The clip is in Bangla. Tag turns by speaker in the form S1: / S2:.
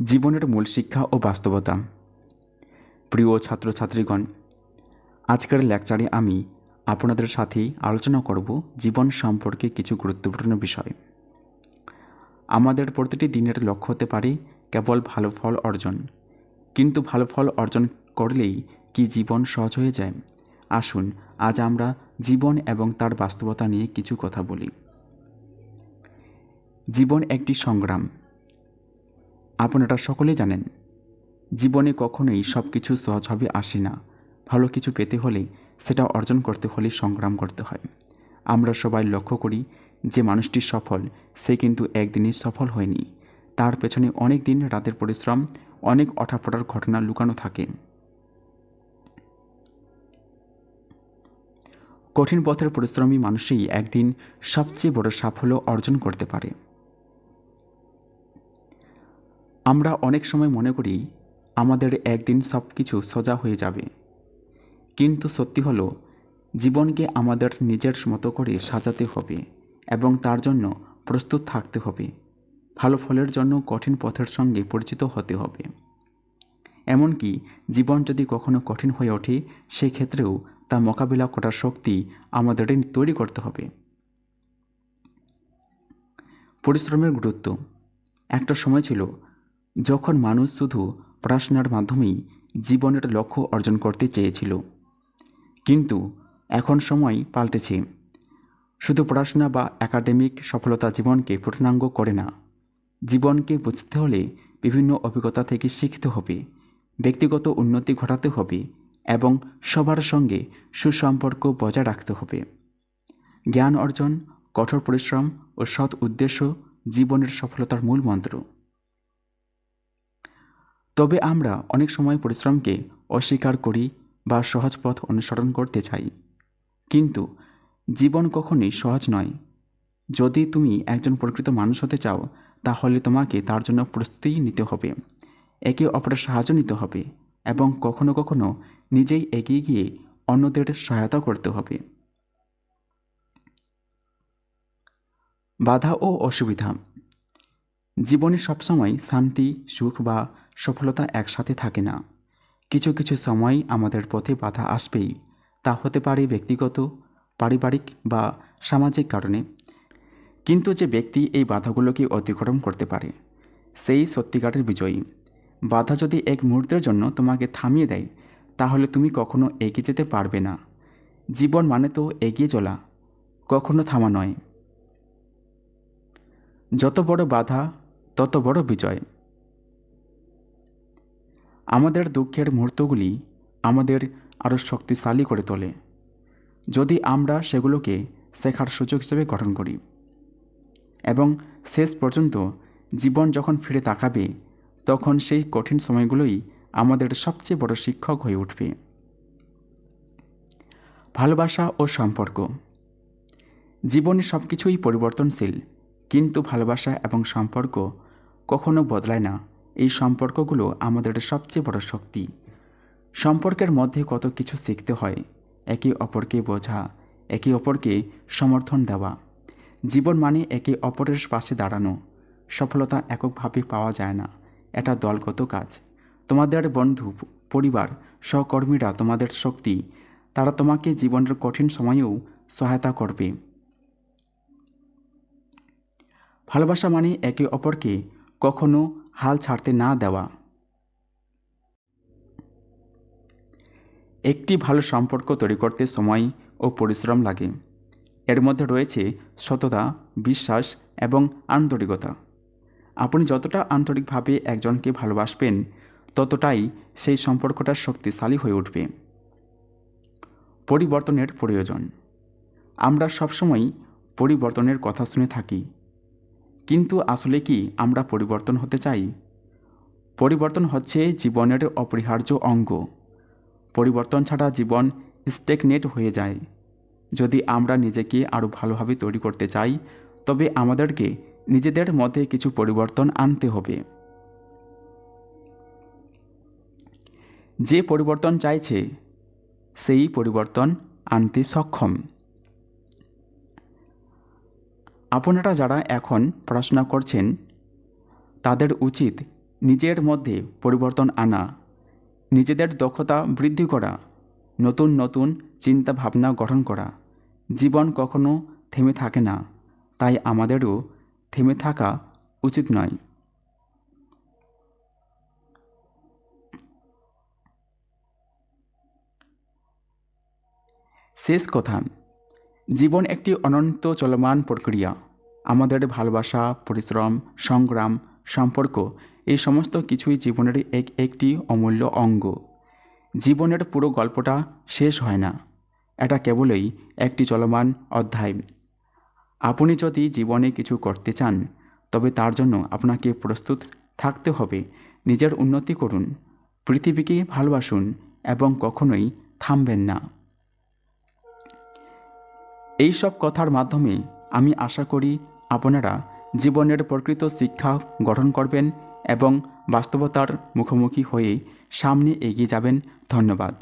S1: জীবনের মূল শিক্ষা ও বাস্তবতা। প্রিয় ছাত্রছাত্রীগণ, আজকের লেকচারে আমি আপনাদের সাথে আলোচনা করব জীবন সম্পর্কে কিছু গুরুত্বপূর্ণ বিষয়। আমাদের প্রতিটি দিনের লক্ষ্য হতে পারে কেবল ভালো ফল অর্জন, কিন্তু ভালো ফল অর্জন করলেই কি জীবন সহজ হয়ে যায়? আসুন, আজ আমরা জীবন এবং তার বাস্তবতা নিয়ে কিছু কথা বলি। জীবন একটি সংগ্রাম আপনারা সকলেই জানেন, জীবনে কখনোই সব কিছু সহজভাবে আসে না। ভালো কিছু পেতে হলে সেটা অর্জন করতে হলে সংগ্রাম করতে হয়। আমরা সবাই লক্ষ্য করি যে মানুষটি সফল, সে কিন্তু একদিনই সফল হয়নি। তার পেছনে অনেক দিন রাতের পরিশ্রম, অনেক অঠাপটার ঘটনা লুকানো থাকে। কঠিন পথের পরিশ্রমী মানুষই একদিন সবচেয়ে বড় সাফল্য অর্জন করতে পারে। আমরা অনেক সময় মনে করি আমাদের একদিন সব কিছু সোজা হয়ে যাবে। কিন্তু সত্যি হলো, জীবনকে আমাদের নিজের মতো করে সাজাতে হবে এবং তার জন্য প্রস্তুত থাকতে হবে। ভালো ফলের জন্য কঠিন পথের সঙ্গে পরিচিত হতে হবে। এমনকি জীবন যদি কখনো কঠিন হয়ে ওঠে, সেক্ষেত্রেও তা মোকাবিলা করার শক্তি আমাদের তৈরি করতে হবে। পরিশ্রমের গুরুত্ব। একটা সময় ছিল যখন মানুষ শুধু পড়াশোনার মাধ্যমেই জীবনের লক্ষ্য অর্জন করতে চেয়েছিল, কিন্তু এখন সময় পাল্টেছে। শুধু পড়াশোনা বা একাডেমিক সফলতা জীবনকে পূর্ণাঙ্গ করে না, জীবনকে বুঝতে হলে বিভিন্ন অভিজ্ঞতা থেকে শিখতে হবে, ব্যক্তিগত উন্নতি ঘটাতে হবে এবং সবার সঙ্গে সুসম্পর্ক বজায় রাখতে হবে। জ্ঞান অর্জন, কঠোর পরিশ্রম ও সৎ উদ্দেশ্য জীবনের সফলতার মূল মন্ত্র। তবে আমরা অনেক সময় পরিশ্রমকে অস্বীকার করি বা সহজ পথ অনুসরণ করতে চাই। কিন্তু জীবন কখনই সহজ নয়। যদি তুমি একজন প্রকৃত মানুষ হতে চাও, তাহলে তোমাকে তার জন্য প্রস্তুতি নিতে হবে। একে অপরের সাহায্য নিতে হবে এবং কখনো কখনো নিজেই এগিয়ে গিয়ে অন্যদের সহায়তা করতে হবে। বাধা ও অসুবিধা। জীবনে সবসময় শান্তি, সুখ বা সফলতা একসাথে থাকে না। কিছু কিছু সময় আমাদের পথে বাধা আসবেই। তা হতে পারে ব্যক্তিগত, পারিবারিক বা সামাজিক কারণে। কিন্তু যে ব্যক্তি এই বাধাগুলোকে অতিক্রম করতে পারে, সেই সত্যিকারের বিজয়ী। বাধা যদি এক মুহূর্তের জন্য তোমাকে থামিয়ে দেয়, তাহলে তুমি কখনো এগিয়ে যেতে পারবে না। জীবন মানে তো এগিয়ে চলা, কখনো থামা নয়। যত বড় বাধা, তত বড় বিজয়। আমাদের দুঃখের মুহূর্তগুলি আমাদের আরও শক্তিশালী করে তোলে। যদি আমরা সেগুলোকে শেখার সুযোগ হিসেবে গঠন করি এবং শেষ পর্যন্ত জীবন যখন ফিরে তাকাবে, তখন সেই কঠিন সময়গুলোই আমাদের সবচেয়ে বড় শিক্ষক হয়ে উঠবে। ভালোবাসা ও সম্পর্ক। জীবনে সব কিছুই পরিবর্তনশীল, কিন্তু ভালোবাসা এবং সম্পর্ক কখনো বদলায় না। এই সম্পর্কগুলো আমাদের সবচেয়ে বড় শক্তি। সম্পর্কের মধ্যে কত কিছু শিখতে হয়, একে অপরকে বোঝা, একে অপরকে সমর্থন দেওয়া। জীবন মানে একে অপরের পাশে দাঁড়ানো। সফলতা এককভাবে পাওয়া যায় না, এটা দলগত কাজ। তোমাদের বন্ধু, পরিবার, সহকর্মীরা তোমাদের শক্তি, তারা তোমাকে জীবনের কঠিন সময়েও সহায়তা করবে। ভালোবাসা মানে একে অপরকে কখনো হাল ছাড়তে না দেওয়া। একটি ভালো সম্পর্ক তৈরি করতে সময় ও পরিশ্রম লাগে। এর মধ্যে রয়েছে সততা, বিশ্বাস এবং আন্তরিকতা। আপনি যতটা আন্তরিকভাবে একজনকে ভালোবাসবেন, ততটাই সেই সম্পর্কটা শক্তিশালী হয়ে উঠবে। পরিবর্তনের প্রয়োজন। আমরা সবসময় পরিবর্তনের কথা শুনে থাকি। কিন্তু আসলে কি আমরা পরিবর্তন হতে চাই? পরিবর্তন হচ্ছে জীবনের অপরিহার্য অঙ্গ। পরিবর্তন ছাড়া জীবন স্টেকনেট হয়ে যায়। যদি আমরা নিজেকে আরও ভালোভাবে তৈরি করতে চাই, তবে আমাদেরকে নিজেদের মধ্যে কিছু পরিবর্তন আনতে হবে। যে পরিবর্তন চাইছে, সেই পরিবর্তন আনতে সক্ষম। আপনারা যারা এখন পড়াশোনা করছেন, তাদের উচিত নিজের মধ্যে পরিবর্তন আনা, নিজেদের দক্ষতা বৃদ্ধি করা, নতুন নতুন চিন্তা ভাবনা গঠন করা। জীবন কখনো থেমে থাকে না, তাই আমাদেরও থেমে থাকা উচিত নয়। শেষ কথা। জীবন একটি অনন্ত চলমান প্রক্রিয়া। আমাদের ভালোবাসা, পরিশ্রম, সংগ্রাম, সম্পর্ক, এই সমস্ত কিছুই জীবনের এক একটি অমূল্য অঙ্গ। জীবনের পুরো গল্পটা শেষ হয় না। এটা কেবলই একটি চলমান অধ্যায়। আপনি যদি জীবনে কিছু করতে চান, তবে তার জন্য আপনাকে প্রস্তুত থাকতে হবে। নিজের উন্নতি করুন। পৃথিবীকে ভালোবাসুন এবং কখনোই থামবেন না। এই সব কথার মাধ্যমে আমি আশা করি আপনারা জীবনের প্রকৃত শিক্ষা গঠন করবেন এবং বাস্তবতার মুখোমুখি হয়ে সামনে এগিয়ে যাবেন। ধন্যবাদ।